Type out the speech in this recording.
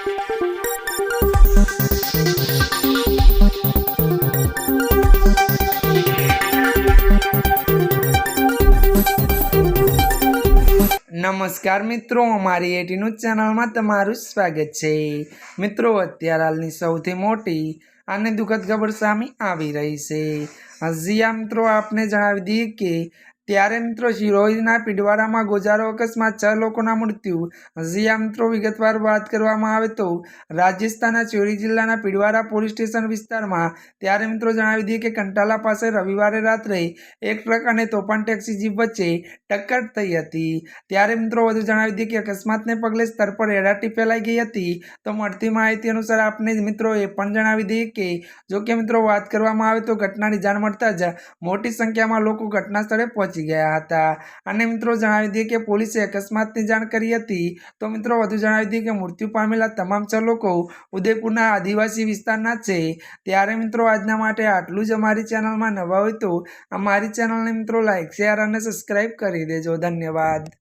નમસ્કાર મિત્રો, અમારી એટીનું ચેનલમાં તમારું સ્વાગત છે. મિત્રો, અત્યારે હાલની સૌથી મોટી અને દુઃખદ ખબર સામે આવી રહી છે. હજી આ મિત્રો, આપને જણાવી દઈએ કે ત્યારે મિત્રો શિરોહીના પીડવાડામાં ગોજારો અકસ્માત છ લોકોના મૃત્યુ. હજી આ મિત્રો વિગતવાર વાત કરવામાં આવે તો રાજસ્થાનના ચોરી જિલ્લાના પીડવાડા પોલીસ સ્ટેશન વિસ્તારમાં ત્યારે મિત્રો જણાવી દઈએ કે કંટાલા પાસે રવિવારે રાત્રે એક ટ્રક અને તોફાન ટેક્સી જીપ વચ્ચે ટક્કર થઈ હતી. ત્યારે મિત્રો વધુ જણાવી દઈએ કે અકસ્માતને પગલે સ્તર પર એડાટી ફેલાઈ ગઈ હતી. તો મળતી માહિતી અનુસાર આપને મિત્રો એ પણ જણાવી દઈએ કે જો કે મિત્રો વાત કરવામાં આવે તો ઘટનાની જાણ મળતા જ મોટી સંખ્યામાં લોકો ઘટના સ્થળે પહોંચી ગયા હતા. અને મિત્રો જણાવી દઈએ કે પોલીસે અકસ્માતની જાણ કરી હતી. તો મિત્રો વધુ જણાવી દઈએ કે મૃત્યુ પામેલા તમામ છ લોકો ઉદયપુરના આદિવાસી વિસ્તારના છે. ત્યારે મિત્રો આજના માટે આટલું જ અમારી ચેનલમાં નવા હોય તો અમારી ચેનલને મિત્રો લાઈક, શેર અને સબસ્ક્રાઈબ કરી દેજો. ધન્યવાદ.